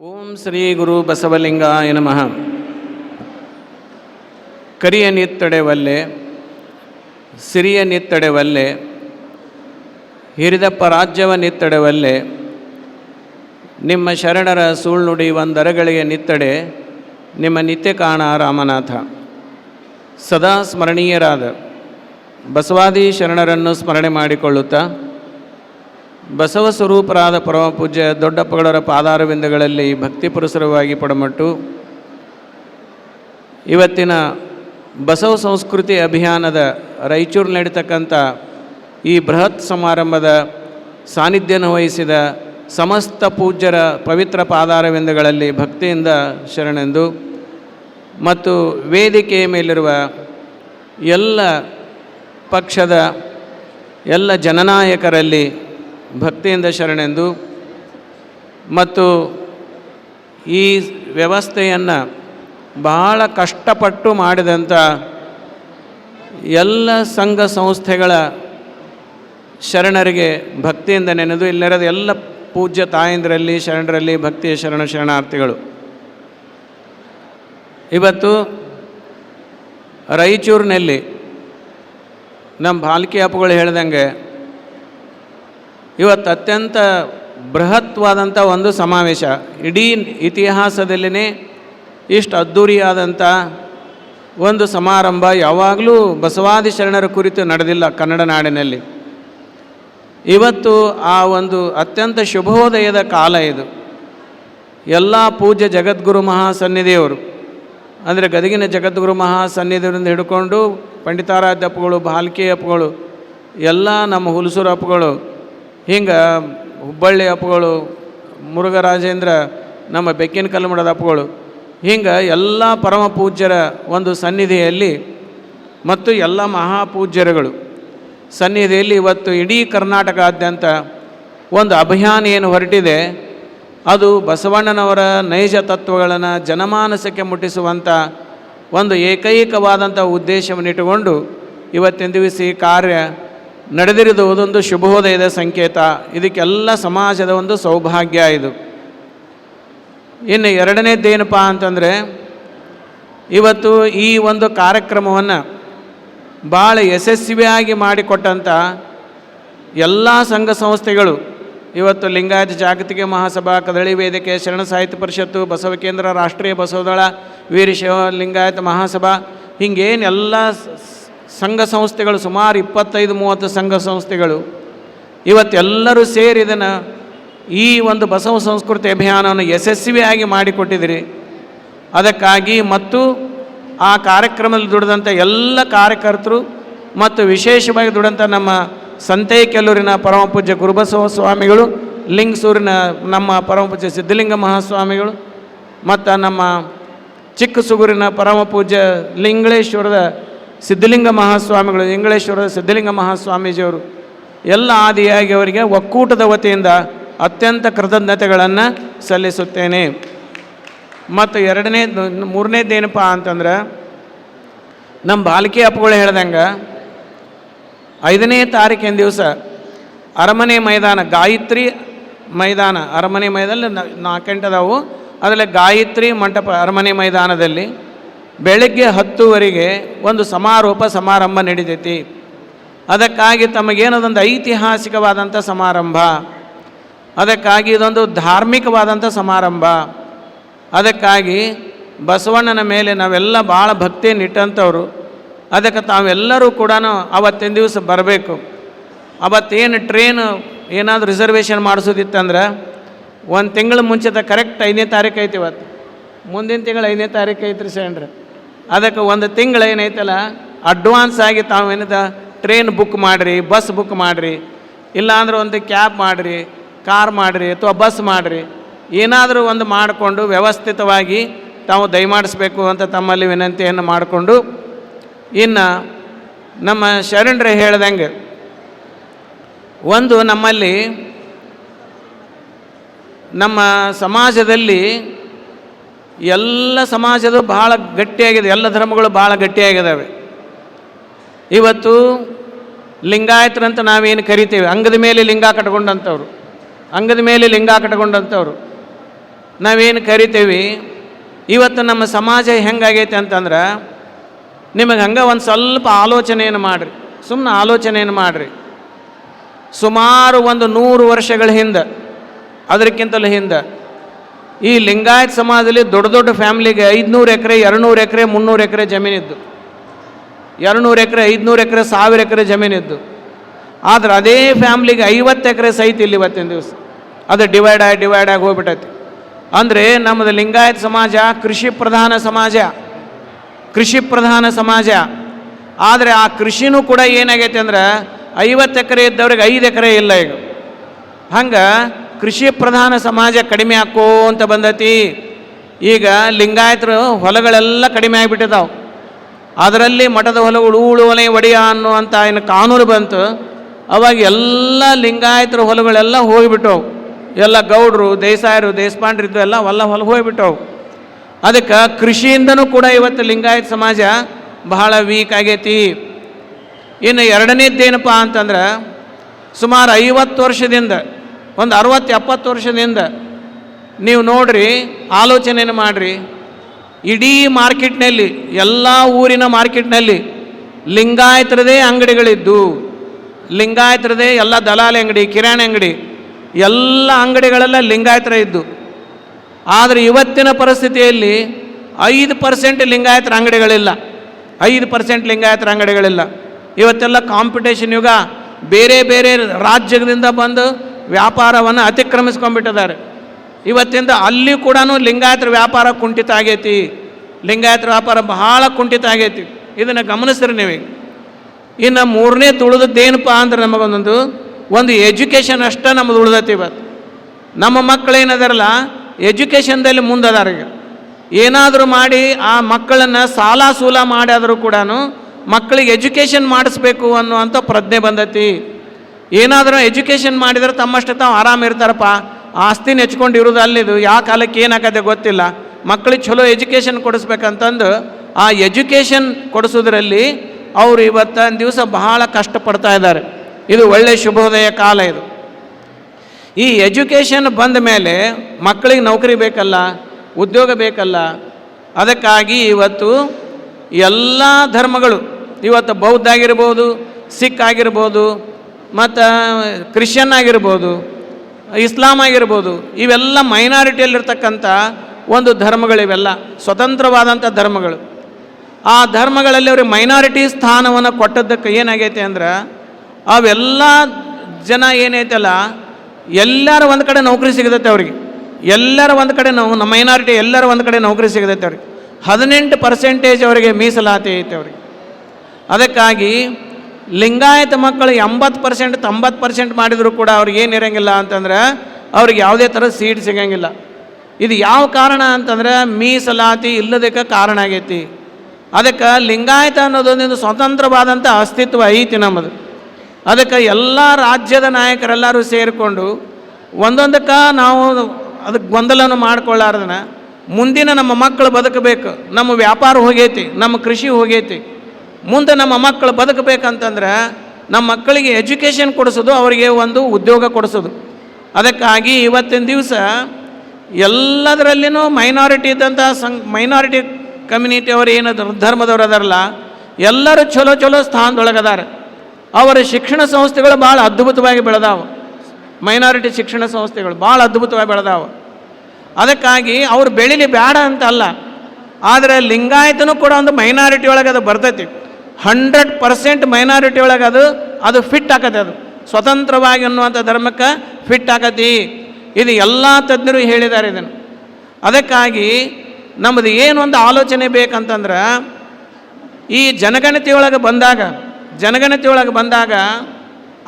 ಓಂ ಶ್ರೀ ಗುರು ಬಸವಲಿಂಗಾಯ ನಮಃ. ಕರಿಯ ನಿತ್ತಡೆವಲ್ಲೆ, ಸಿರಿಯ ನಿತ್ತಡೆವಲ್ಲೆ, ಹಿರಿದಪ್ಪ ರಾಜ್ಯವ ನಿತ್ತಡೆವಲ್ಲೆ, ನಿಮ್ಮ ಶರಣರ ಸುಳ್ನುಡಿ ಒಂದರಗಳಿಗೆ ನಿತ್ತಡೆ, ನಿಮ್ಮ ನಿತ್ಯ ಕಾಣ ರಾಮನಾಥ. ಸದಾ ಸ್ಮರಣೀಯರಾದ ಬಸವಾದಿ ಶರಣರನ್ನು ಸ್ಮರಣೆ ಮಾಡಿಕೊಳ್ಳುತ್ತಾ ಬಸವ ಸ್ವರೂಪರಾದ ಪರಮ ಪೂಜ್ಯ ದೊಡ್ಡಪ್ಪಗಳರ ಪಾದಾರವಿಂದಗಳಲ್ಲಿ ಭಕ್ತಿ ಪುರಸರವಾಗಿ ಪಡಮಟ್ಟು. ಇವತ್ತಿನ ಬಸವ ಸಂಸ್ಕೃತಿ ಅಭಿಯಾನದ ರಾಯಚೂರು ನಡೀತಕ್ಕಂಥ ಈ ಬೃಹತ್ ಸಮಾರಂಭದ ಸಾನ್ನಿಧ್ಯನ ವಹಿಸಿದ ಸಮಸ್ತ ಪೂಜ್ಯರ ಪವಿತ್ರ ಪಾದಾರವಿಂದಗಳಲ್ಲಿ ಭಕ್ತಿಯಿಂದ ಶರಣೆಂದು ಮತ್ತು ವೇದಿಕೆಯ ಮೇಲಿರುವ ಎಲ್ಲ ಪಕ್ಷದ ಎಲ್ಲ ಜನನಾಯಕರಲ್ಲಿ ಭಕ್ತಿಯಿಂದ ಶರಣೆಂದು ಮತ್ತು ಈ ವ್ಯವಸ್ಥೆಯನ್ನು ಬಹಳ ಕಷ್ಟಪಟ್ಟು ಮಾಡಿದಂಥ ಎಲ್ಲ ಸಂಘ ಸಂಸ್ಥೆಗಳ ಶರಣರಿಗೆ ಭಕ್ತಿಯಿಂದ ನೆನೆದು ಇಲ್ಲಿರೋದು ಎಲ್ಲ ಪೂಜ್ಯ ತಾಯಂದರಲ್ಲಿ, ಶರಣರಲ್ಲಿ ಭಕ್ತಿಯ ಶರಣ ಶರಣಾರ್ಥಿಗಳು. ಇವತ್ತು ರಾಯಚೂರಿನಲ್ಲಿ ನಮ್ಮ ಬಾಲ್ಕಿ ಅಪ್ಪುಗಳು ಹೇಳ್ದಂಗೆ ಇವತ್ತು ಅತ್ಯಂತ ಬೃಹತ್ವಾದಂಥ ಒಂದು ಸಮಾವೇಶ. ಇಡೀ ಇತಿಹಾಸದಲ್ಲಿನೇ ಇಷ್ಟು ಅದ್ಧೂರಿಯಾದಂಥ ಒಂದು ಸಮಾರಂಭ ಯಾವಾಗಲೂ ಬಸವಾದಿ ಶರಣರ ಕುರಿತು ನಡೆದಿಲ್ಲ ಕನ್ನಡ ನಾಡಿನಲ್ಲಿ. ಇವತ್ತು ಆ ಒಂದು ಅತ್ಯಂತ ಶುಭೋದಯದ ಕಾಲ ಇದು. ಎಲ್ಲ ಪೂಜ್ಯ ಜಗದ್ಗುರು ಮಹಾಸನ್ನಿಧಿಯವರು, ಅಂದರೆ ಗದಗಿನ ಜಗದ್ಗುರು ಮಹಾಸನ್ನಿಧಿಯವರಿಂದ ಹಿಡ್ಕೊಂಡು ಪಂಡಿತಾರಾಧ್ಯ ಅಪ್ಪಗಳು, ಬಾಲ್ಕಿ ಅಪ್ಪಗಳು, ಎಲ್ಲ ನಮ್ಮ ಹುಲಸೂರು ಅಪ್ಪಗಳು ಹಿಂಗೆ ಹುಬ್ಬಳ್ಳಿ ಅಪ್ಪಗಳು ಮುರುಘರಾಜೇಂದ್ರ ನಮ್ಮ ಬೆಕ್ಕಿನ ಕಲ್ಮಡದ ಅಪ್ಪಗಳು ಹಿಂಗೆ ಎಲ್ಲ ಪರಮ ಪೂಜ್ಯರ ಒಂದು ಸನ್ನಿಧಿಯಲ್ಲಿ ಮತ್ತು ಎಲ್ಲ ಮಹಾಪೂಜ್ಯರುಗಳು ಸನ್ನಿಧಿಯಲ್ಲಿ ಇವತ್ತು ಇಡೀ ಕರ್ನಾಟಕಾದ್ಯಂತ ಒಂದು ಅಭಿಯಾನ ಏನು ಹೊರಟಿದೆ, ಅದು ಬಸವಣ್ಣನವರ ನೈಜ ತತ್ವಗಳನ್ನು ಜನಮಾನಸಕ್ಕೆ ಮುಟ್ಟಿಸುವಂಥ ಒಂದು ಏಕೈಕವಾದಂಥ ಉದ್ದೇಶವನ್ನಿಟ್ಟುಕೊಂಡು ಇವತ್ತಿನ ದಿವಸ ಈ ಕಾರ್ಯ ನಡೆದಿರುವುದೊಂದು ಶುಭೋದಯದ ಸಂಕೇತ. ಇದಕ್ಕೆಲ್ಲ ಸಮಾಜದ ಒಂದು ಸೌಭಾಗ್ಯ ಇದು. ಇನ್ನು ಎರಡನೇದ್ದೇನಪ್ಪ ಅಂತಂದರೆ, ಇವತ್ತು ಈ ಒಂದು ಕಾರ್ಯಕ್ರಮವನ್ನು ಭಾಳ ಯಶಸ್ವಿಯಾಗಿ ಮಾಡಿಕೊಟ್ಟಂಥ ಎಲ್ಲ ಸಂಘ ಸಂಸ್ಥೆಗಳು, ಇವತ್ತು ಲಿಂಗಾಯತ ಜಾಗತಿಕ ಮಹಾಸಭಾ, ಕದಳಿ ವೇದಿಕೆ, ಶರಣ ಸಾಹಿತ್ಯ ಪರಿಷತ್ತು, ಬಸವ ಕೇಂದ್ರ, ರಾಷ್ಟ್ರೀಯ ಬಸವದಳ, ವೀರಶೈವ ಲಿಂಗಾಯತ ಮಹಾಸಭಾ, ಹಿಂಗೇನು ಎಲ್ಲ ಸಂಘ ಸಂಸ್ಥೆಗಳು ಸುಮಾರು ಇಪ್ಪತ್ತೈದು, ಮೂವತ್ತು ಸಂಘ ಸಂಸ್ಥೆಗಳು. ಇವತ್ತೆಲ್ಲರೂ ಇದನ್ನು ಈ ಒಂದು ಬಸವ ಸಂಸ್ಕೃತಿ ಅಭಿಯಾನವನ್ನು ಯಶಸ್ವಿಯಾಗಿ ಮಾಡಿಕೊಟ್ಟಿದ್ದೀರಿ ಅದಕ್ಕಾಗಿ ಮತ್ತು ಆ ಕಾರ್ಯಕ್ರಮದಲ್ಲಿ ದುಡಿದಂಥ ಎಲ್ಲ ಕಾರ್ಯಕರ್ತರು ಮತ್ತು ವಿಶೇಷವಾಗಿ ದುಡಿದಂಥ ನಮ್ಮ ಸಂತೆ ಪರಮಪೂಜ್ಯ ಪರಮ ಪೂಜ್ಯ ಗುರುಬಸವ ಸ್ವಾಮಿಗಳು, ಲಿಂಗಸೂರಿನ ನಮ್ಮ ಪರಮಪೂಜ್ಯ ಸಿದ್ಧಲಿಂಗ ಮಹಾಸ್ವಾಮಿಗಳು ಮತ್ತು ನಮ್ಮ ಚಿಕ್ಕ ಸುಗುರಿನ ಪರಮ ಪೂಜ್ಯ ಲಿಂಗಳೇಶ್ವರದ ಸಿದ್ಧಲಿಂಗ ಮಹಾಸ್ವಾಮಿಗಳು ಇಂಗಳೇಶ್ವರದ ಸಿದ್ಧಲಿಂಗ ಮಹಾಸ್ವಾಮೀಜಿಯವರು, ಎಲ್ಲ ಆದಿಯಾಗಿ ಅವರಿಗೆ ಒಕ್ಕೂಟದ ವತಿಯಿಂದ ಅತ್ಯಂತ ಕೃತಜ್ಞತೆಗಳನ್ನು ಸಲ್ಲಿಸುತ್ತೇನೆ. ಮತ್ತು ಎರಡನೇ ಮೂರನೇದೇನಪ್ಪ ಅಂತಂದ್ರೆ, ನಮ್ಮ ಬಾಲಕಿ ಅಪ್ಪಗಳು ಹೇಳ್ದಂಗೆ, ಐದನೇ ತಾರೀಕಿನ ದಿವಸ ಅರಮನೆ ಮೈದಾನ, ಗಾಯತ್ರಿ ಮೈದಾನ, ಅರಮನೆ ಮೈದಾನ ನಾಲ್ಕೆಂಟದಾವು ಅದರಲ್ಲಿ ಗಾಯತ್ರಿ ಮಂಟಪ ಅರಮನೆ ಮೈದಾನದಲ್ಲಿ ಬೆಳಗ್ಗೆ ಹತ್ತುವರೆಗೆ ಒಂದು ಸಮಾರೋಪ ಸಮಾರಂಭ ನಡೀತೈತಿ. ಅದಕ್ಕಾಗಿ ತಮಗೇನದೊಂದು ಐತಿಹಾಸಿಕವಾದಂಥ ಸಮಾರಂಭ, ಅದಕ್ಕಾಗಿ ಇದೊಂದು ಧಾರ್ಮಿಕವಾದಂಥ ಸಮಾರಂಭ, ಅದಕ್ಕಾಗಿ ಬಸವಣ್ಣನ ಮೇಲೆ ನಾವೆಲ್ಲ ಭಾಳ ಭಕ್ತಿಯನ್ನಿಟ್ಟಂಥವ್ರು ಅದಕ್ಕೆ ತಾವೆಲ್ಲರೂ ಕೂಡ ಅವತ್ತಿನ ದಿವಸ ಬರಬೇಕು. ಅವತ್ತೇನು ಟ್ರೈನ್ ಏನಾದರೂ ರಿಸರ್ವೇಷನ್ ಮಾಡಿಸೋದಿತ್ತಂದ್ರೆ, ಒಂದು ತಿಂಗಳ ಮುಂಚಿತ ಕರೆಕ್ಟ್ ಐದನೇ ತಾರೀಕು ಐತಿ ಇವತ್ತು. ಮುಂದಿನ ತಿಂಗಳು ಐದನೇ ತಾರೀಕು ಐತ್ರಿ ಸೆಂಡ್ರೆ. ಅದಕ್ಕೆ ಒಂದು ತಿಂಗಳು ಏನೈತಲ್ಲ ಅಡ್ವಾನ್ಸ್ ಆಗಿ ತಾವು ತಾವೇನಿದ ಟ್ರೈನ್ ಬುಕ್ ಮಾಡಿರಿ ಬಸ್ ಬುಕ್ ಮಾಡಿರಿ, ಇಲ್ಲಾಂದ್ರೆ ಒಂದು ಕ್ಯಾಬ್ ಮಾಡಿರಿ ಕಾರ್ ಮಾಡಿರಿ ಅಥವಾ ಬಸ್ ಮಾಡಿರಿ, ಏನಾದರೂ ಒಂದು ಮಾಡಿಕೊಂಡು ವ್ಯವಸ್ಥಿತವಾಗಿ ತಾವು ದಯಮಾಡಿಸ್ಬೇಕು ಅಂತ ತಮ್ಮಲ್ಲಿ ವಿನಂತಿಯನ್ನು ಮಾಡಿಕೊಂಡು, ಇನ್ನು ನಮ್ಮ ಶರಣರು ಹೇಳ್ದಂಗೆ, ಒಂದು ನಮ್ಮಲ್ಲಿ ನಮ್ಮ ಸಮಾಜದಲ್ಲಿ ಎಲ್ಲ ಸಮಾಜದ ಭಾಳ ಗಟ್ಟಿಯಾಗಿದೆ. ಎಲ್ಲ ಧರ್ಮಗಳು ಭಾಳ ಗಟ್ಟಿಯಾಗಿದ್ದಾವೆ ಇವತ್ತು ಲಿಂಗಾಯತರಂತ ನಾವೇನು ಕರಿತೇವೆ? ಅಂಗದ ಮೇಲೆ ಲಿಂಗ ಕಟ್ಕೊಂಡಂಥವ್ರು. ಅಂಗದ ಮೇಲೆ ಲಿಂಗ ಕಟ್ಕೊಂಡಂಥವ್ರು. ನಾವೇನು ಕರಿತೇವೆ? ಇವತ್ತು ನಮ್ಮ ಸಮಾಜ ಹೆಂಗಾಗೈತೆ ಅಂತಂದ್ರೆ, ನಿಮಗೆ ಹಂಗೆ ಒಂದು ಸ್ವಲ್ಪ ಆಲೋಚನೆಯನ್ನು ಮಾಡಿರಿ. ಸುಮ್ಮನೆ ಆಲೋಚನೆಯನ್ನು ಮಾಡಿರಿ. ಸುಮಾರು ಒಂದು ನೂರು ವರ್ಷಗಳ ಹಿಂದೆ, ಅದಕ್ಕಿಂತಲೂ ಹಿಂದೆ ಈ ಲಿಂಗಾಯತ್ ಸಮಾಜದಲ್ಲಿ ದೊಡ್ಡ ದೊಡ್ಡ ಫ್ಯಾಮ್ಲಿಗೆ ಐದುನೂರು ಎಕರೆ, ಎರಡುನೂರು ಎಕರೆ, ಮುನ್ನೂರು ಎಕರೆ ಜಮೀನಿದ್ದು. ಎರಡುನೂರು ಎಕರೆ, ಐದುನೂರು ಎಕರೆ, ಸಾವಿರ ಎಕರೆ ಜಮೀನಿದ್ದು. ಆದರೆ ಅದೇ ಫ್ಯಾಮ್ಲಿಗೆ ಐವತ್ತು ಎಕರೆ ಸಹಿತ ಇಲ್ಲಿ ಇವತ್ತಿನ ದಿವಸ. ಅದು ಡಿವೈಡ್ ಆಗಿ ಡಿವೈಡ್ ಆಗಿ ಹೋಗ್ಬಿಟ್ಟೈತಿ ಅಂದರೆ ನಮ್ಮದು ಲಿಂಗಾಯತ್ ಸಮಾಜ ಕೃಷಿ ಪ್ರಧಾನ ಸಮಾಜ. ಕೃಷಿ ಪ್ರಧಾನ ಸಮಾಜ. ಆದರೆ ಆ ಕೃಷಿನೂ ಕೂಡ ಏನಾಗೈತೆ ಅಂದ್ರೆ ಐವತ್ತು ಎಕರೆ ಇದ್ದವ್ರಿಗೆ ಐದು ಎಕರೆ ಇಲ್ಲ ಈಗ. ಹಂಗೆ ಕೃಷಿ ಪ್ರಧಾನ ಸಮಾಜ ಕಡಿಮೆ ಅಂತ ಬಂದತಿ. ಈಗ ಲಿಂಗಾಯತರು ಹೊಲಗಳೆಲ್ಲ ಕಡಿಮೆ ಆಗಿಬಿಟ್ಟಿದಾವೆ. ಅದರಲ್ಲಿ ಮಠದ ಹೊಲಗಳು ಉಳುವನೆ ಒಡೆಯ ಅನ್ನುವಂಥ ಏನು ಕಾನೂನು ಬಂತು. ಅವಾಗ ಎಲ್ಲ ಲಿಂಗಾಯತರ ಹೊಲಗಳೆಲ್ಲ ಹೋಗಿಬಿಟ್ಟವು. ಎಲ್ಲ ಗೌಡ್ರು, ದೇಸಾಯರು, ದೇಶಪಾಂಡ್ರಿದ್ದು ಎಲ್ಲ ಹೊಲ ಹೊಲ ಹೋಗಿಬಿಟ್ಟವು. ಅದಕ್ಕೆ ಕೃಷಿಯಿಂದನೂ ಕೂಡ ಇವತ್ತು ಲಿಂಗಾಯತ ಸಮಾಜ ಬಹಳ ವೀಕ್ ಆಗೈತಿ. ಇನ್ನು ಎರಡನೇದ್ದೇನಪ್ಪ ಅಂತಂದ್ರೆ ಸುಮಾರು ಐವತ್ತು ವರ್ಷದಿಂದ ಒಂದು ಅರವತ್ತು ಎಪ್ಪತ್ತು ವರ್ಷದಿಂದ ನೀವು ನೋಡ್ರಿ ಆಲೋಚನೆಯನ್ನು ಮಾಡಿರಿ. ಇಡೀ ಮಾರ್ಕೆಟ್ನಲ್ಲಿ, ಎಲ್ಲ ಊರಿನ ಮಾರ್ಕೆಟ್ನಲ್ಲಿ ಲಿಂಗಾಯತರದೇ ಅಂಗಡಿಗಳಿದ್ದು, ಲಿಂಗಾಯತರದೇ ಎಲ್ಲ ದಲಾಲಿ ಅಂಗಡಿ, ಕಿರಾಣಿ ಅಂಗಡಿ, ಎಲ್ಲ ಅಂಗಡಿಗಳೆಲ್ಲ ಲಿಂಗಾಯತರ ಇದ್ದು. ಆದರೆ ಇವತ್ತಿನ ಪರಿಸ್ಥಿತಿಯಲ್ಲಿ ಐದು ಪರ್ಸೆಂಟ್ ಲಿಂಗಾಯತರ ಅಂಗಡಿಗಳಿಲ್ಲ. ಐದು ಪರ್ಸೆಂಟ್ ಲಿಂಗಾಯತರ ಅಂಗಡಿಗಳಿಲ್ಲ. ಇವತ್ತೆಲ್ಲ ಕಾಂಪಿಟೇಷನ್ ಯುಗ. ಬೇರೆ ಬೇರೆ ರಾಜ್ಯದಿಂದ ಬಂದು ವ್ಯಾಪಾರವನ್ನು ಅತಿಕ್ರಮಿಸ್ಕೊಂಡ್ಬಿಟ್ಟಿದ್ದಾರೆ. ಇವತ್ತಿಂದ ಅಲ್ಲಿ ಕೂಡ ಲಿಂಗಾಯತ ವ್ಯಾಪಾರ ಕುಂಠಿತ ಆಗೈತಿ. ಲಿಂಗಾಯತ ವ್ಯಾಪಾರ ಬಹಳ ಕುಂಠಿತ ಆಗೈತಿ. ಇದನ್ನು ಗಮನಿಸ್ರಿ ನೀವು ಇನ್ನು ಮೂರನೇ ತುಳಿದದ್ದೇನಪ್ಪ ಅಂದ್ರೆ ನಮಗೊಂದೊಂದು, ಒಂದು ಎಜುಕೇಷನ್ ಅಷ್ಟೇ ನಮ್ಮದು ಉಳಿದೈತಿ ಇವತ್ತು. ನಮ್ಮ ಮಕ್ಕಳು ಏನದಾರಲ್ಲ, ಎಜುಕೇಷನ್ದಲ್ಲಿ ಮುಂದದಾರ ಈಗ. ಏನಾದರೂ ಮಾಡಿ ಆ ಮಕ್ಕಳನ್ನು ಸಾಲ ಸೂಲ ಮಾಡಿದರೂ ಕೂಡ ಮಕ್ಕಳಿಗೆ ಎಜುಕೇಷನ್ ಮಾಡಿಸ್ಬೇಕು ಅನ್ನುವಂಥ ಪ್ರಜ್ಞೆ ಬಂದೈತಿ. ಏನಾದರೂ ಎಜುಕೇಷನ್ ಮಾಡಿದರೆ ತಮ್ಮಷ್ಟು ತಾವು ಆರಾಮ ಇರ್ತಾರಪ್ಪ. ಆಸ್ತಿ ನೆಚ್ಕೊಂಡು ಇರೋದು ಅಲ್ಲಿದು. ಯಾವ ಕಾಲಕ್ಕೆ ಏನಾಗತ್ತೆ ಗೊತ್ತಿಲ್ಲ. ಮಕ್ಕಳಿಗೆ ಚಲೋ ಎಜುಕೇಷನ್ ಕೊಡಿಸ್ಬೇಕಂತಂದು ಆ ಎಜುಕೇಷನ್ ಕೊಡಿಸೋದ್ರಲ್ಲಿ ಅವರು ಇವತ್ತೊಂದು ದಿವಸ ಬಹಳ ಕಷ್ಟಪಡ್ತಾ ಇದ್ದಾರೆ. ಇದು ಒಳ್ಳೆಯ ಶುಭೋದಯ ಕಾಲ ಇದು. ಈ ಎಜುಕೇಷನ್ ಬಂದ ಮೇಲೆ ಮಕ್ಕಳಿಗೆ ನೌಕರಿ ಬೇಕಲ್ಲ, ಉದ್ಯೋಗ ಬೇಕಲ್ಲ, ಅದಕ್ಕಾಗಿ ಇವತ್ತು ಎಲ್ಲ ಧರ್ಮಗಳು, ಇವತ್ತು ಬೌದ್ಧ ಆಗಿರ್ಬೋದು, ಸಿಖ್ ಆಗಿರ್ಬೋದು ಮತ್ತು ಕ್ರಿಶ್ಚಿಯನ್ ಆಗಿರ್ಬೋದು, ಇಸ್ಲಾಂ ಆಗಿರ್ಬೋದು, ಇವೆಲ್ಲ ಮೈನಾರಿಟಿಯಲ್ಲಿರ್ತಕ್ಕಂಥ ಒಂದು ಧರ್ಮಗಳಿವೆಲ್ಲ ಸ್ವತಂತ್ರವಾದಂಥ ಧರ್ಮಗಳು. ಆ ಧರ್ಮಗಳಲ್ಲಿ ಅವ್ರಿಗೆ ಮೈನಾರಿಟಿ ಸ್ಥಾನವನ್ನು ಕೊಟ್ಟದ್ದಕ್ಕೆ ಏನಾಗೈತೆ ಅಂದ್ರೆ, ಅವೆಲ್ಲ ಜನ ಏನೈತಲ್ಲ, ಎಲ್ಲರ ಒಂದು ಕಡೆ ನೌಕರಿ ಸಿಗತೈತೆ ಅವ್ರಿಗೆ. ಎಲ್ಲರ ಒಂದು ಕಡೆ ನಾವು ಮೈನಾರಿಟಿ ಎಲ್ಲರ ಒಂದು ಕಡೆ ನೌಕರಿ ಸಿಗತೈತೆ ಅವ್ರಿಗೆ. ಹದಿನೆಂಟು ಪರ್ಸೆಂಟೇಜ್ ಅವರಿಗೆ ಮೀಸಲಾತಿ ಐತೆ ಅವ್ರಿಗೆ. ಅದಕ್ಕಾಗಿ ಲಿಂಗಾಯತ ಮಕ್ಕಳು ಎಂಬತ್ತು ಪರ್ಸೆಂಟ್ ತೊಂಬತ್ತು ಪರ್ಸೆಂಟ್ ಮಾಡಿದರೂ ಕೂಡ ಅವ್ರಿಗೆ ಏನು ಅಂತಂದ್ರೆ ಅವ್ರಿಗೆ ಯಾವುದೇ ಥರದ ಸೀಟ್ ಸಿಗಂಗಿಲ್ಲ. ಇದು ಯಾವ ಕಾರಣ ಅಂತಂದ್ರೆ ಮೀಸಲಾತಿ ಇಲ್ಲದಕ್ಕೆ ಕಾರಣ ಆಗೈತಿ. ಅದಕ್ಕೆ ಲಿಂಗಾಯತ ಅನ್ನೋದೊಂದು ಸ್ವತಂತ್ರವಾದಂಥ ಅಸ್ತಿತ್ವ ಐತಿ ನಮ್ಮದು. ಅದಕ್ಕೆ ಎಲ್ಲ ರಾಜ್ಯದ ನಾಯಕರೆಲ್ಲರೂ ಸೇರಿಕೊಂಡು ಒಂದೊಂದಕ್ಕೆ ನಾವು ಅದಕ್ಕೆ ಗೊಂದಲವನ್ನು ಮಾಡ್ಕೊಳ್ಳಾರ್ದನ. ಮುಂದಿನ ನಮ್ಮ ಮಕ್ಕಳು ಬದುಕಬೇಕು. ನಮ್ಮ ವ್ಯಾಪಾರ ಹೋಗೈತಿ, ನಮ್ಮ ಕೃಷಿ ಹೋಗೈತಿ. ಮುಂದೆ ನಮ್ಮ ಮಕ್ಕಳು ಬದುಕಬೇಕಂತಂದ್ರೆ ನಮ್ಮ ಮಕ್ಕಳಿಗೆ ಎಜುಕೇಷನ್ ಕೊಡಿಸೋದು, ಅವರಿಗೆ ಒಂದು ಉದ್ಯೋಗ ಕೊಡಿಸೋದು. ಅದಕ್ಕಾಗಿ ಇವತ್ತಿನ ದಿವಸ ಎಲ್ಲದರಲ್ಲಿನೂ ಮೈನಾರಿಟಿ ಇದ್ದಂಥ ಸಂ ಮೈನಾರಿಟಿ ಕಮ್ಯುನಿಟಿ ಅವರು ಏನು ಧರ್ಮದವ್ರು ಅದಾರಲ್ಲ, ಎಲ್ಲರೂ ಚಲೋ ಚಲೋ ಸ್ಥಾನದೊಳಗದಾರೆ. ಅವರ ಶಿಕ್ಷಣ ಸಂಸ್ಥೆಗಳು ಭಾಳ ಅದ್ಭುತವಾಗಿ ಬೆಳೆದಾವೆ. ಮೈನಾರಿಟಿ ಶಿಕ್ಷಣ ಸಂಸ್ಥೆಗಳು ಭಾಳ ಅದ್ಭುತವಾಗಿ ಬೆಳೆದಾವೆ. ಅದಕ್ಕಾಗಿ ಅವರು ಬೆಳೀಲಿ ಬೇಡ ಅಂತ ಅಲ್ಲ, ಆದರೆ ಲಿಂಗಾಯತನೂ ಕೂಡ ಒಂದು ಮೈನಾರಿಟಿ ಒಳಗೆ ಅದು ಬರ್ತೈತಿ. ಹಂಡ್ರೆಡ್ ಪರ್ಸೆಂಟ್ ಮೈನಾರಿಟಿ ಒಳಗೆ ಅದು ಅದು ಫಿಟ್ ಆಕತ್ತೆ ಅದು. ಸ್ವತಂತ್ರವಾಗಿ ಅನ್ನುವಂಥ ಧರ್ಮಕ್ಕೆ ಫಿಟ್ ಆಕತಿ ಇದು ಎಲ್ಲ ತಜ್ಞರು ಹೇಳಿದ್ದಾರೆ ಇದನ್ನು. ಅದಕ್ಕಾಗಿ ನಮ್ಮದು ಏನು ಒಂದು ಆಲೋಚನೆ ಬೇಕಂತಂದ್ರೆ, ಈ ಜನಗಣತಿಯೊಳಗೆ ಬಂದಾಗ ಜನಗಣತಿಯೊಳಗೆ ಬಂದಾಗ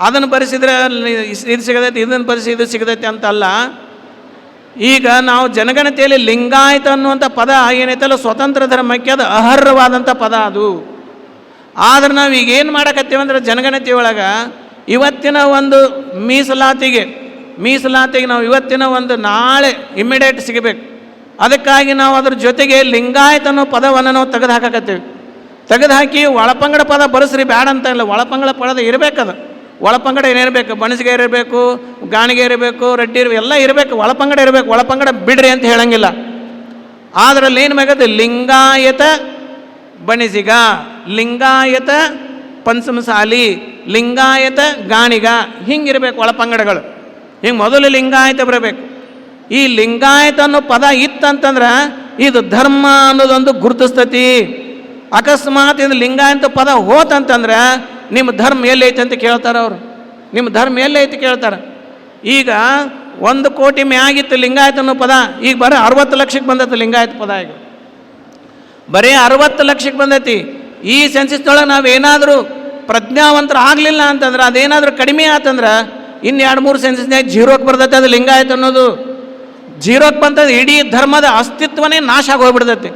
ಅದನ್ನು ಬರೆಸಿದ್ರೆ ಇದು ಸಿಗತೈತಿ, ಇದನ್ನು ಬರೆಸಿ ಇದು ಸಿಗತೈತಿ ಅಂತಲ್ಲ. ಈಗ ನಾವು ಜನಗಣತಿಯಲ್ಲಿ ಲಿಂಗಾಯತ ಅನ್ನುವಂಥ ಪದ ಏನೈತಲ್ಲ, ಸ್ವತಂತ್ರ ಧರ್ಮಕ್ಕೆ ಅದು ಅರ್ಹವಾದಂಥ ಪದ ಅದು. ಆದ್ರೆ ನಾವು ಈಗ ಏನು ಮಾಡಕತ್ತೀವಿ ಅಂದ್ರೆ ಜನಗಣತಿ ಒಳಗೆ ಇವತ್ತಿನ ಒಂದು ಮೀಸಲಾತಿಗೆ ಮೀಸಲಾತಿಗೆ ನಾವು ಇವತ್ತಿನ ಒಂದು ನಾಳೆ ಇಮ್ಮಿಡಿಯೇಟ್ ಸಿಗಬೇಕು. ಅದಕ್ಕಾಗಿ ನಾವು ಅದ್ರ ಜೊತೆಗೆ ಲಿಂಗಾಯತ ಅನ್ನೋ ಪದವನ್ನು ನಾವು ತೆಗೆದು ಹಾಕಕತ್ತೀವಿ ಒಳಪಂಗಡ ಪದ ಬರೆಸ್ರಿ, ಬ್ಯಾಡ ಅಂತ ಇಲ್ಲ. ಒಳಪಂಗಡ ಪದ ಇರಬೇಕದು ಒಳಪಂಗಡ ಏನಿರಬೇಕು? ಬಣಸಿಗೆ ಇರಬೇಕು ಗಾಣಿಗೆ ಇರಬೇಕು ರೆಡ್ಡಿ ಇರಬೇಕು, ಎಲ್ಲ ಇರಬೇಕು. ಒಳಪಂಗಡ ಇರಬೇಕು. ಒಳಪಂಗಡ ಬಿಡ್ರಿ ಅಂತ ಹೇಳಂಗಿಲ್ಲ. ಅದರಲ್ಲಿ ಏನು ಬೇಕದು ಲಿಂಗಾಯತ ಬಣಿಸಿಗ, ಲಿಂಗಾಯತ ಪಂಚಮಸಾಲಿ, ಲಿಂಗಾಯತ ಗಾಣಿಗ, ಹಿಂಗಿರಬೇಕು ಒಳಪಂಗಡಗಳು ಹಿಂಗೆ ಮೊದಲು ಲಿಂಗಾಯತ ಬರಬೇಕು. ಈ ಲಿಂಗಾಯತ ಅನ್ನೋ ಪದ ಇತ್ತಂತಂದ್ರೆ ಇದು ಧರ್ಮ ಅನ್ನೋದೊಂದು ಗುರುತಿಸ್ತತಿ. ಅಕಸ್ಮಾತ್ ಇದು ಲಿಂಗಾಯತ ಪದ ಹೋತಂತಂದ್ರೆ ನಿಮ್ಮ ಧರ್ಮ ಎಲ್ಲೈತೆ ಅಂತ ಕೇಳ್ತಾರೆ ಅವರು. ನಿಮ್ಮ ಧರ್ಮ ಎಲ್ಲೈತೆ ಕೇಳ್ತಾರೆ. ಈಗ ಒಂದು ಕೋಟಿ ಮ್ಯಾಗಿತ್ತು ಲಿಂಗಾಯತ ಅನ್ನೋ ಪದ, ಈಗ ಬರೋ ಅರವತ್ತು ಲಕ್ಷಕ್ಕೆ ಬಂದತ್ತು ಲಿಂಗಾಯತ ಪದ ಈಗ. ಬರೀ ಅರವತ್ತು ಲಕ್ಷಕ್ಕೆ ಬಂದೈತಿ. ಈ ಸೆನ್ಸಸ್ನೊಳಗೆ ನಾವು ಏನಾದರೂ ಪ್ರಜ್ಞಾವಂತರ ಆಗಲಿಲ್ಲ ಅಂತಂದ್ರೆ ಅದೇನಾದರೂ ಕಡಿಮೆ ಆತಂದ್ರೆ ಇನ್ನು ಎರಡು ಮೂರು ಸೆನ್ಸಸ್ನಾಗ ಜೀರೋಕ್ಕೆ ಬರ್ತೈತೆ ಅದು ಲಿಂಗಾಯತ ಅನ್ನೋದು. ಜೀರೋಕ್ಕೆ ಬಂತಂದ್ರೆ ಇಡೀ ಧರ್ಮದ ಅಸ್ತಿತ್ವನೇ ನಾಶ ಆಗೋಗ್ಬಿಡ್ತೈತಿ.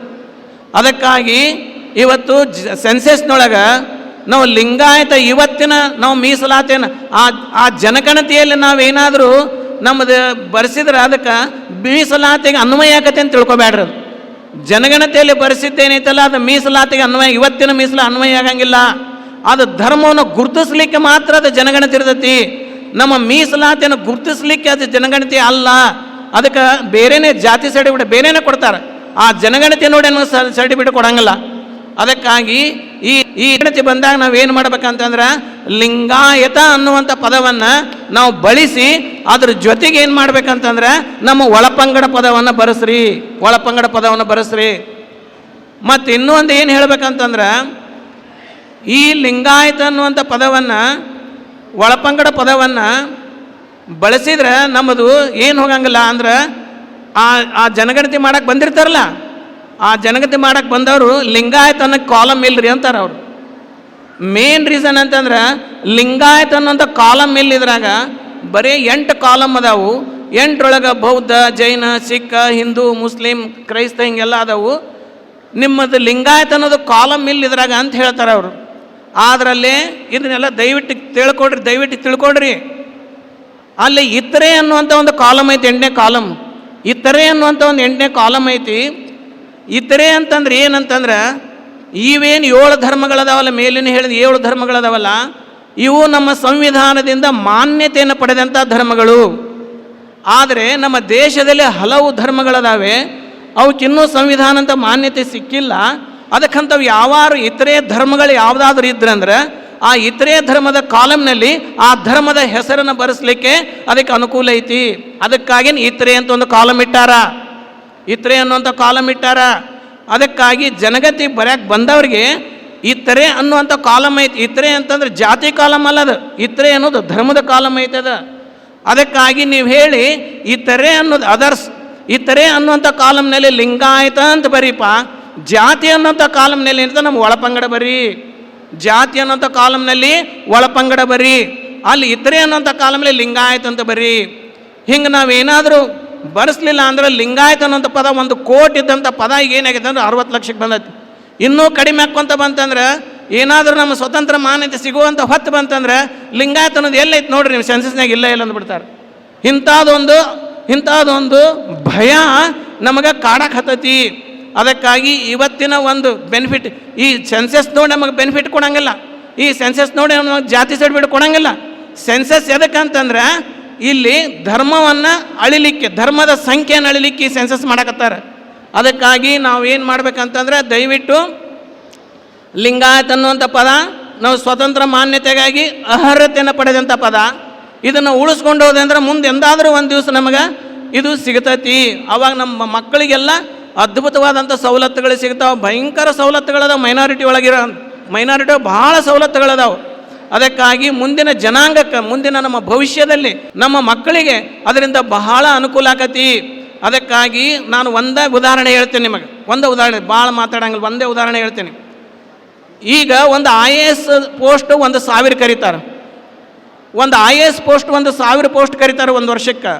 ಅದಕ್ಕಾಗಿ ಇವತ್ತು ಜ ಸೆನ್ಸಸ್ನೊಳಗೆ ನಾವು ಲಿಂಗಾಯತ ಇವತ್ತಿನ ನಾವು ಮೀಸಲಾತೇನು ಆ ಆ ಜನಗಣತಿಯಲ್ಲಿ ನಾವೇನಾದರೂ ನಮ್ಮದು ಬರೆಸಿದ್ರೆ ಅದಕ್ಕೆ ಮೀಸಲಾತಿಗೆ ಅನ್ವಯ ಆಗತ್ತೆ ಅಂತ ತಿಳ್ಕೊಬೇಡ್ರಿ ಜನಗಣತಿಯಲ್ಲಿ ಬರೆಸಿದ್ದೇನೈತಲ್ಲ ಅದು ಮೀಸಲಾತಿಗೆ ಅನ್ವಯ, ಇವತ್ತಿನ ಮೀಸಲು ಅನ್ವಯ ಆಗಂಗಿಲ್ಲ. ಅದು ಧರ್ಮವನ್ನು ಗುರುತಿಸ್ಲಿಕ್ಕೆ ಮಾತ್ರ ಅದು ಜನಗಣತಿ ಇರ್ತೈತಿ. ನಮ್ಮ ಮೀಸಲಾತಿಯನ್ನು ಗುರುತಿಸ್ಲಿಕ್ಕೆ ಅದು ಜನಗಣತಿ ಅಲ್ಲ. ಅದಕ್ಕೆ ಬೇರೆನೇ ಜಾತಿ ಸರ್ಟಿಫಿಕೇಟ್ ಬೇರೆನೇ ಕೊಡ್ತಾರೆ. ಆ ಜನಗಣತಿ ನೋಡಿ ಸರ್ಟಿಫಿಕೇಟ್ ಕೊಡಂಗಿಲ್ಲ. ಅದಕ್ಕಾಗಿ ಈ ಈ ಗಣತಿ ಬಂದಾಗ ನಾವೇನು ಮಾಡ್ಬೇಕಂತಂದ್ರೆ ಲಿಂಗಾಯತ ಅನ್ನುವಂಥ ಪದವನ್ನು ನಾವು ಬಳಸಿ ಅದ್ರ ಜೊತೆಗೆ ಏನು ಮಾಡ್ಬೇಕಂತಂದ್ರೆ ನಮ್ಮ ಒಳಪಂಗಡ ಪದವನ್ನು ಬರೆಸ್ರಿ, ಒಳಪಂಗಡ ಪದವನ್ನು ಬರೆಸ್ರಿ. ಮತ್ತು ಇನ್ನೂ ಒಂದು ಏನು ಹೇಳ್ಬೇಕಂತಂದ್ರೆ ಈ ಲಿಂಗಾಯತ ಅನ್ನುವಂಥ ಪದವನ್ನು, ಒಳಪಂಗಡ ಪದವನ್ನು ಬಳಸಿದ್ರೆ ನಮ್ಮದು ಏನು ಹೋಗಂಗಿಲ್ಲ ಅಂದ್ರೆ ಆ ಆ ಜನಗಣತಿ ಮಾಡಕ್ಕೆ ಬಂದಿರ್ತಾರಲ್ಲ. ಆ ಜನಗತಿ ಮಾಡಕ್ಕೆ ಬಂದವರು ಲಿಂಗಾಯತ ಅನ್ನೋ ಕಾಲಮ್ ಇಲ್ರಿ ಅಂತಾರೆ ಅವರು. ಮೇನ್ ರೀಸನ್ ಅಂತಂದ್ರೆ ಲಿಂಗಾಯತ ಅನ್ನೋಂಥ ಕಾಲಮ್ ಇಲ್ಲಿದ್ರಾಗ ಬರೀ ಎಂಟು ಕಾಲಮ್ ಅದಾವು. ಎಂಟರೊಳಗೆ ಬೌದ್ಧ, ಜೈನ, ಸಿಖ್, ಹಿಂದೂ, ಮುಸ್ಲಿಂ, ಕ್ರೈಸ್ತ ಹಿಂಗೆಲ್ಲ ಅದಾವು. ನಿಮ್ಮದು ಲಿಂಗಾಯತ ಅನ್ನೋದು ಕಾಲಮ್ ಇಲ್ಲಿದ್ರಾಗ ಅಂತ ಹೇಳ್ತಾರೆ ಅವರು. ಅದರಲ್ಲಿ ಇದನ್ನೆಲ್ಲ ದಯವಿಟ್ಟು ತಿಳ್ಕೊಡ್ರಿ ದಯವಿಟ್ಟು ತಿಳ್ಕೊಡ್ರಿ. ಅಲ್ಲಿ ಇತರೆ ಅನ್ನುವಂಥ ಒಂದು ಕಾಲಮ್ ಐತಿ, ಎಂಟನೇ ಕಾಲಮ್ ಇತರೆ ಅನ್ನುವಂಥ ಒಂದು ಎಂಟನೇ ಕಾಲಮ್ ಐತಿ. ಇತರೆ ಅಂತಂದ್ರೆ ಏನಂತಂದ್ರೆ ಇವೇನು ಏಳು ಧರ್ಮಗಳದಾವಲ್ಲ, ಮೇಲಿನ ಹೇಳಿದ ಏಳು ಧರ್ಮಗಳದಾವಲ್ಲ, ಇವು ನಮ್ಮ ಸಂವಿಧಾನದಿಂದ ಮಾನ್ಯತೆಯನ್ನು ಪಡೆದಂಥ ಧರ್ಮಗಳು. ಆದರೆ ನಮ್ಮ ದೇಶದಲ್ಲಿ ಹಲವು ಧರ್ಮಗಳದಾವೆ ಅವಕ್ಕಿನ್ನೂ ಸಂವಿಧಾನ ಅಂತ ಮಾನ್ಯತೆ ಸಿಕ್ಕಿಲ್ಲ. ಅದಕ್ಕಂಥವು ಯಾವಾರು ಇತರೆ ಧರ್ಮಗಳು ಯಾವುದಾದ್ರೂ ಇದ್ರಂದ್ರೆ, ಆ ಇತರೆ ಧರ್ಮದ ಕಾಲಮ್ನಲ್ಲಿ ಆ ಧರ್ಮದ ಹೆಸರನ್ನು ಬರೆಸಲಿಕ್ಕೆ ಅದಕ್ಕೆ ಅನುಕೂಲ ಐತಿ. ಅದಕ್ಕಾಗಿ ಇತರೆ ಅಂತ ಒಂದು ಕಾಲಮ್ ಇಟ್ಟಾರ. ಇತರೆ ಅನ್ನುವಂಥ ಕಾಲಮ್ ಇಟ್ಟಾರ? ಅದಕ್ಕಾಗಿ ಜನಗತಿ ಬರ್ಯಾಕೆ ಬಂದವ್ರಿಗೆ ಇತರೆ ಅನ್ನುವಂಥ ಕಾಲಮ್ ಐತಿ. ಇತರೆ ಅಂತಂದ್ರೆ ಜಾತಿ ಕಾಲಮ್ ಅಲ್ಲ ಅದು. ಇತರೆ ಅನ್ನೋದು ಧರ್ಮದ ಕಾಲಮ್ ಐತದ ಅದು. ಅದಕ್ಕಾಗಿ ನೀವು ಹೇಳಿ, ಇತರೆ ಅನ್ನೋದು ಅದರ್ಸ್, ಇತರೆ ಅನ್ನುವಂಥ ಕಾಲಮ್ನಲ್ಲಿ ಲಿಂಗಾಯತ ಅಂತ ಬರೀಪ. ಜಾತಿ ಅನ್ನೋಂಥ ಕಾಲಮ್ನಲ್ಲಿ ಅಂತ ನಮ್ಮ ಒಳಪಂಗಡ ಬರೀ. ಜಾತಿ ಅನ್ನೋಂಥ ಕಾಲಮ್ನಲ್ಲಿ ಒಳಪಂಗಡ ಬರೀ. ಅಲ್ಲಿ ಇತರೆ ಅನ್ನೋಂಥ ಕಾಲಮ್ನಲ್ಲಿ ಲಿಂಗಾಯತ ಅಂತ ಬರೀ. ಹಿಂಗೆ ನಾವೇನಾದರೂ ಬರೆಸ್ಲಿಲ್ಲ ಅಂದ್ರೆ ಲಿಂಗಾಯತ ಅನ್ನೋಂಥ ಪದ ಒಂದು ಕೋಟಿ ಇದ್ದಂಥ ಪದ ಈಗ ಏನಾಗೈತೆ ಅಂದ್ರೆ ಅರವತ್ತು ಲಕ್ಷಕ್ಕೆ ಬಂದೈತಿ. ಇನ್ನೂ ಕಡಿಮೆ ಹಾಕ್ಕೊಂತ ಬಂತಂದ್ರೆ ಏನಾದರೂ ನಮ್ಮ ಸ್ವತಂತ್ರ ಮಾನ್ಯತೆ ಸಿಗುವಂಥ ಹೊತ್ತು ಬಂತಂದ್ರೆ ಲಿಂಗಾಯತ ಅನ್ನೋದು ಎಲ್ಲೈತೆ ನೋಡ್ರಿ ನೀವು ಸೆನ್ಸಸ್ನಾಗ ಇಲ್ಲ ಇಲ್ಲ ಅಂದ್ಬಿಡ್ತಾರೆ ಇಂಥದ್ದೊಂದು ಇಂಥದ್ದೊಂದು ಭಯ ನಮಗೆ ಕಾಡಕ್ಕೆ ಹತ್ತತಿ. ಅದಕ್ಕಾಗಿ ಇವತ್ತಿನ ಒಂದು ಬೆನಿಫಿಟ್ ಈ ಸೆನ್ಸಸ್ ನೋಡಿ ನಮಗೆ ಬೆನಿಫಿಟ್ ಕೊಡೋಂಗಿಲ್ಲ. ಈ ಸೆನ್ಸಸ್ ನೋಡಿ ನಮಗೆ ಜಾತಿ ಸರ್ಟಿಫಿಕೇಟ್ ಕೊಡಂಗಿಲ್ಲ. ಸೆನ್ಸಸ್ ಎದಕ್ಕಂತಂದ್ರೆ ಇಲ್ಲಿ ಧರ್ಮವನ್ನು ಅಳಿಲಿಕ್ಕೆ, ಧರ್ಮದ ಸಂಖ್ಯೆಯನ್ನು ಅಳಿಲಿಕ್ಕೆ ಸೆನ್ಸಸ್ ಮಾಡಕತ್ತಾರೆ. ಅದಕ್ಕಾಗಿ ನಾವು ಏನು ಮಾಡ್ಬೇಕಂತಂದ್ರೆ ದಯವಿಟ್ಟು ಲಿಂಗಾಯತ್ ಅನ್ನುವಂಥ ಪದ, ನಾವು ಸ್ವತಂತ್ರ ಮಾನ್ಯತೆಗಾಗಿ ಅರ್ಹತೆಯನ್ನು ಪಡೆದಂಥ ಪದ, ಇದನ್ನು ಉಳಿಸ್ಕೊಂಡು ಹೋದಂದ್ರೆ ಮುಂದೆ ಎಂದಾದರೂ ಒಂದು ದಿವಸ ನಮಗೆ ಇದು ಸಿಗ್ತೈತಿ. ಅವಾಗ ನಮ್ಮ ಮಕ್ಕಳಿಗೆಲ್ಲ ಅದ್ಭುತವಾದಂಥ ಸವಲತ್ತುಗಳು ಸಿಗ್ತಾವೆ. ಭಯಂಕರ ಸವಲತ್ತುಗಳದಾವ ಮೈನಾರಿಟಿ ಒಳಗಿರೋ ಮೈನಾರಿಟಿ ಭಾಳ ಸವಲತ್ತುಗಳದಾವೆ. ಅದಕ್ಕಾಗಿ ಮುಂದಿನ ಜನಾಂಗಕ್ಕೆ, ಮುಂದಿನ ನಮ್ಮ ಭವಿಷ್ಯದಲ್ಲಿ ನಮ್ಮ ಮಕ್ಕಳಿಗೆ ಅದರಿಂದ ಬಹಳ ಅನುಕೂಲ ಆಕತಿ. ಅದಕ್ಕಾಗಿ ನಾನು ಒಂದೇ ಉದಾಹರಣೆ ಹೇಳ್ತೇನೆ ನಿಮಗೆ. ಒಂದೇ ಉದಾಹರಣೆ, ಭಾಳ ಮಾತಾಡಂಗಿಲ್ಲ, ಒಂದೇ ಉದಾಹರಣೆ ಹೇಳ್ತೇನೆ. ಈಗ ಒಂದು ಐ ಎ ಎಸ್ ಪೋಸ್ಟ್ ಒಂದು ಸಾವಿರ ಕರೀತಾರೆ. ಒಂದು ಐ ಎ ಎಸ್ ಪೋಸ್ಟ್ ಒಂದು ಸಾವಿರ ಪೋಸ್ಟ್ ಕರೀತಾರೆ ಒಂದು ವರ್ಷಕ್ಕೆ.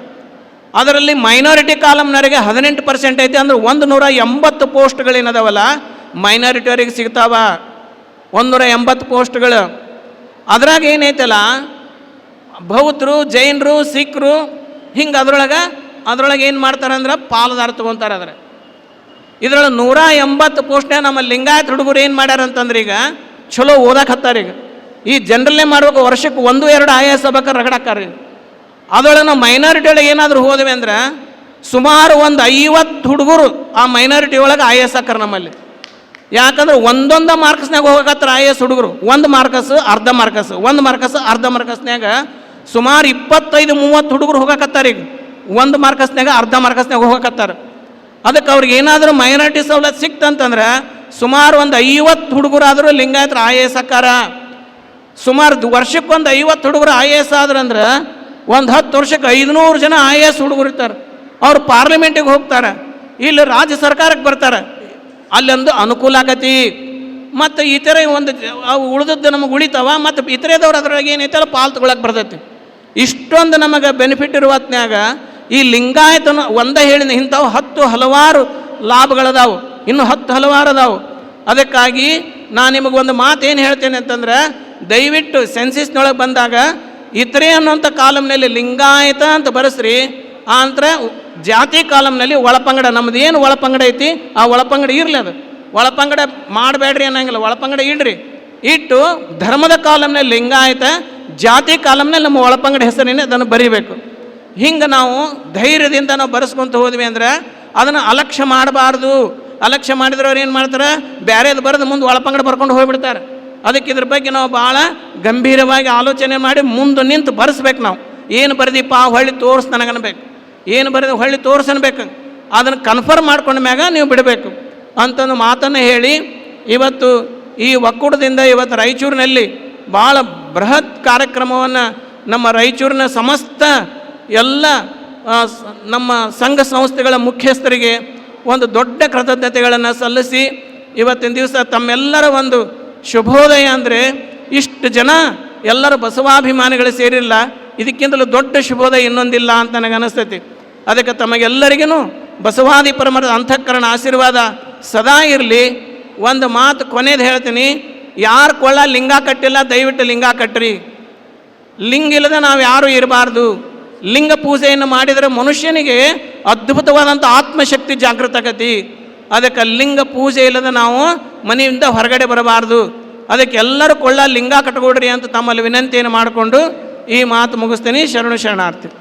ಅದರಲ್ಲಿ ಮೈನಾರಿಟಿ ಕಾಲಮ್ನವರಿಗೆ ಹದಿನೆಂಟು ಪರ್ಸೆಂಟ್ ಐತೆ, ಅಂದ್ರೆ ಒಂದು ನೂರ ಎಂಬತ್ತು ಪೋಸ್ಟ್ಗಳೇನದಾವಲ್ಲ ಮೈನಾರಿಟಿಯವರಿಗೆ ಸಿಗ್ತಾವ. ಒಂದು ನೂರ ಎಂಬತ್ತು ಪೋಸ್ಟ್ಗಳು ಅದ್ರಾಗ ಏನೈತಲ್ಲ ಬೌದ್ಧರು ಜೈನರು, ಸಿಖ್ರು, ಹಿಂಗೆ ಅದ್ರೊಳಗೆ ಅದ್ರೊಳಗೆ ಏನು ಮಾಡ್ತಾರೆ ಅಂದ್ರೆ ಪಾಲುದಾರ ತೊಗೊತಾರೆ ಅದ್ರ ಇದ್ರೊಳಗೆ ನೂರ ಎಂಬತ್ತು ಪೋಸ್ಟ್ನ ನಮ್ಮ ಲಿಂಗಾಯತ್ ಹುಡುಗರು ಏನು ಮಾಡ್ಯಾರ ಅಂತಂದ್ರೆ ಈಗ ಚಲೋ ಓದಕ್ಕೆ ಹತ್ತಾರ ಈಗ. ಈ ಜನರಲ್ಲೇ ಮಾಡ್ಬೇಕು, ವರ್ಷಕ್ಕೆ ಒಂದು, ಎರಡು ಐ ಎ ಎಸ್ ಆಗ್ಬೇಕಾರೆ ರಗಡಕ್ಕಾರಿ ಅದರೊಳಗೆ ನಾವು ಮೈನಾರಿಟಿ ಒಳಗೆ ಏನಾದರೂ ಹೋದ್ವಿ ಅಂದ್ರೆ, ಸುಮಾರು ಒಂದು ಐವತ್ತು ಹುಡುಗರು ಆ ಮೈನಾರಿಟಿ ಒಳಗೆ ಐ ಎಸ್ ನಮ್ಮಲ್ಲಿ. ಯಾಕಂದ್ರೆ ಒಂದೊಂದು ಮಾರ್ಕ್ಸ್ನಾಗ ಹೋಗಕತ್ತಾರ ಐ ಎಸ್ ಹುಡುಗರು. ಒಂದು ಮಾರ್ಕಸ್, ಅರ್ಧ ಮಾರ್ಕಸ್, ಒಂದು ಮಾರ್ಕಸ್, ಅರ್ಧ ಮಾರ್ಕಸ್ನಾಗ ಸುಮಾರು ಇಪ್ಪತ್ತೈದು, ಮೂವತ್ತು ಹುಡುಗರು ಹೋಗಕತ್ತಾರ ಈಗ. ಒಂದು ಮಾರ್ಕಸ್ನಾಗ ಅರ್ಧ ಮಾರ್ಕಸ್ನಾಗ ಹೋಗಕತ್ತಾರ. ಅದಕ್ಕೆ ಅವ್ರಿಗೆ ಏನಾದರೂ ಮೈನಾರಿಟಿ ಸವಲತ್ತು ಸಿಕ್ತಂತಂದ್ರೆ ಸುಮಾರು ಒಂದು ಐವತ್ತು ಹುಡುಗರಾದರೂ ಲಿಂಗಾಯತರ ಐ ಎ ಎಸ್ ಹಾಕಾರ ಸುಮಾರು ವರ್ಷಕ್ಕೊಂದು ಐವತ್ತು ಹುಡುಗರು ಐ ಎ ಎಸ್ ಆದ್ರಂದ್ರೆ ಒಂದು ಹತ್ತು ವರ್ಷಕ್ಕೆ ಐದುನೂರು ಜನ ಐ ಎ ಎಸ್ ಹುಡುಗರು ಇರ್ತಾರೆ. ಅವ್ರು ಪಾರ್ಲಿಮೆಂಟಿಗೆ ಹೋಗ್ತಾರೆ. ಇಲ್ಲಿ ರಾಜ್ಯ ಸರ್ಕಾರಕ್ಕೆ ಬರ್ತಾರೆ. ಅಲ್ಲೊಂದು ಅನುಕೂಲ ಆಗತಿ. ಮತ್ತು ಇತರೆ ಒಂದು ಅವು ಉಳಿದದ್ದು ನಮಗೆ ಉಳಿತಾವ, ಮತ್ತು ಇತರೆದವ್ರು ಅದ್ರೊಳಗೆ ಏನೈತಲ್ಲ ಪಾಲ್ ತೊಗೊಳಕ್ಕೆ ಬರ್ತೈತಿ. ಇಷ್ಟೊಂದು ನಮಗೆ ಬೆನಿಫಿಟ್ ಇರುವ ಈ ಲಿಂಗಾಯತನ ಒಂದೇ ಹೇಳಿದ ಇಂಥವು ಹತ್ತು ಹಲವಾರು ಲಾಭಗಳದಾವು. ಇನ್ನು ಹತ್ತು ಹಲವಾರು ಅದಾವು. ಅದಕ್ಕಾಗಿ ನಾನು ನಿಮಗೆ ಒಂದು ಮಾತು ಏನು ಹೇಳ್ತೇನೆ ಅಂತಂದ್ರೆ, ದಯವಿಟ್ಟು ಸೆನ್ಸಿಸ್ನೊಳಗೆ ಬಂದಾಗ ಇತರೆ ಅನ್ನುವಂಥ ಕಾಲಮ್ನಲ್ಲಿ ಲಿಂಗಾಯತ ಅಂತ ಬರೆಸ್ರಿ. ಆ ನಂತರ ಜಾತಿ ಕಾಲಮ್ನಲ್ಲಿ ಒಳಪಂಗಡ, ನಮ್ದು ಏನು ಒಳಪಂಗಡ ಐತಿ, ಆ ಒಳಪಂಗಡ ಇರಲಿ ಅದು. ಒಳಪಂಗಡ ಮಾಡಬೇಡ್ರಿ ಅನ್ನಂಗಿಲ್ಲ, ಒಳಪಂಗಡ ಇಡ್ರಿ. ಇಟ್ಟು ಧರ್ಮದ ಕಾಲಮ್ನಲ್ಲಿ ಲಿಂಗಾಯತ, ಜಾತಿ ಕಾಲಮ್ನಲ್ಲಿ ನಮ್ಮ ಒಳಪಂಗಡ ಹೆಸರಿನೇ ಅದನ್ನು ಬರೀಬೇಕು. ಹಿಂಗೆ ನಾವು ಧೈರ್ಯದಿಂದ ನಾವು ಬರೆಸ್ಕೊಂತ ಹೋದ್ವಿ ಅಂದ್ರೆ ಅದನ್ನು ಅಲಕ್ಷ್ಯ ಮಾಡಬಾರ್ದು. ಅಲಕ್ಷ್ಯ ಮಾಡಿದ್ರೆ ಅವ್ರು ಏನು ಮಾಡ್ತಾರೆ? ಬೇರೆದು ಬರೆದು ಮುಂದೆ ಒಳಪಂಗಡ ಬರ್ಕೊಂಡು ಹೋಗಿಬಿಡ್ತಾರೆ. ಅದಕ್ಕೆ ಇದ್ರ ಬಗ್ಗೆ ನಾವು ಭಾಳ ಗಂಭೀರವಾಗಿ ಆಲೋಚನೆ ಮಾಡಿ ಮುಂದೆ ನಿಂತು ಬರೆಸ್ಬೇಕು ನಾವು. ಏನು ಬರೆದಿಪ್ಪ ಹೊಳ್ಳಿ ತೋರಿಸ್ ನನಗನ್ಬೇಕು. ಏನು ಬರೆದು ಹೊಳ್ಳಿ ತೋರಿಸನ್ಬೇಕು ಅದನ್ನು ಕನ್ಫರ್ಮ್ ಮಾಡ್ಕೊಂಡ ಮ್ಯಾಗ ನೀವು ಬಿಡಬೇಕು. ಅಂತಂದು ಮಾತನ್ನು ಹೇಳಿ, ಇವತ್ತು ಈ ಒಕ್ಕೂಟದಿಂದ ಇವತ್ತು ರಾಯಚೂರಿನಲ್ಲಿ ಭಾಳ ಬೃಹತ್ ಕಾರ್ಯಕ್ರಮವನ್ನು ನಮ್ಮ ರಾಯಚೂರಿನ ಸಮಸ್ತ ಎಲ್ಲ ನಮ್ಮ ಸಂಘ ಸಂಸ್ಥೆಗಳ ಮುಖ್ಯಸ್ಥರಿಗೆ ಒಂದು ದೊಡ್ಡ ಕೃತಜ್ಞತೆಗಳನ್ನು ಸಲ್ಲಿಸಿ ಇವತ್ತಿನ ದಿವಸ ತಮ್ಮೆಲ್ಲರ ಒಂದು ಶುಭೋದಯ ಅಂದರೆ ಇಷ್ಟು ಜನ ಎಲ್ಲರೂ ಬಸವಾಭಿಮಾನಿಗಳು ಸೇರಿಲ್ಲ. ಇದಕ್ಕಿಂತಲೂ ದೊಡ್ಡ ಶುಭೋದಯ ಇನ್ನೊಂದಿಲ್ಲ ಅಂತ ನನಗೆ ಅನಿಸ್ತೈತಿ ಅದಕ್ಕೆ ತಮಗೆಲ್ಲರಿಗೂ ಬಸವಾದಿ ಪರಮರ ಅಂತಃಕರಣ ಆಶೀರ್ವಾದ ಸದಾ ಇರಲಿ. ಒಂದು ಮಾತು ಕೊನೆದು ಹೇಳ್ತೀನಿ. ಯಾರು ಕೊಳ್ಳ ಲಿಂಗ ಕಟ್ಟಿಲ್ಲ, ದಯವಿಟ್ಟು ಲಿಂಗ ಕಟ್ಟ್ರಿ ಲಿಂಗ ಇಲ್ಲದೆ ನಾವು ಯಾರೂ ಇರಬಾರ್ದು. ಲಿಂಗ ಪೂಜೆಯನ್ನು ಮಾಡಿದರೆ ಮನುಷ್ಯನಿಗೆ ಅದ್ಭುತವಾದಂಥ ಆತ್ಮಶಕ್ತಿ ಜಾಗೃತ ಆಗತಿ. ಅದಕ್ಕೆ ಲಿಂಗ ಪೂಜೆ ಇಲ್ಲದೆ ನಾವು ಮನೆಯಿಂದ ಹೊರಗಡೆ ಬರಬಾರ್ದು. ಅದಕ್ಕೆ ಎಲ್ಲರೂ ಕೊಳ್ಳ ಲಿಂಗ ಕಟ್ಕೊಡ್ರಿ ಅಂತ ತಮ್ಮಲ್ಲಿ ವಿನಂತಿಯನ್ನು ಮಾಡಿಕೊಂಡು ಈ ಮಾತು ಮುಗಿಸ್ತೀನಿ. ಶರಣು ಶರಣಾರ್ಥಿ.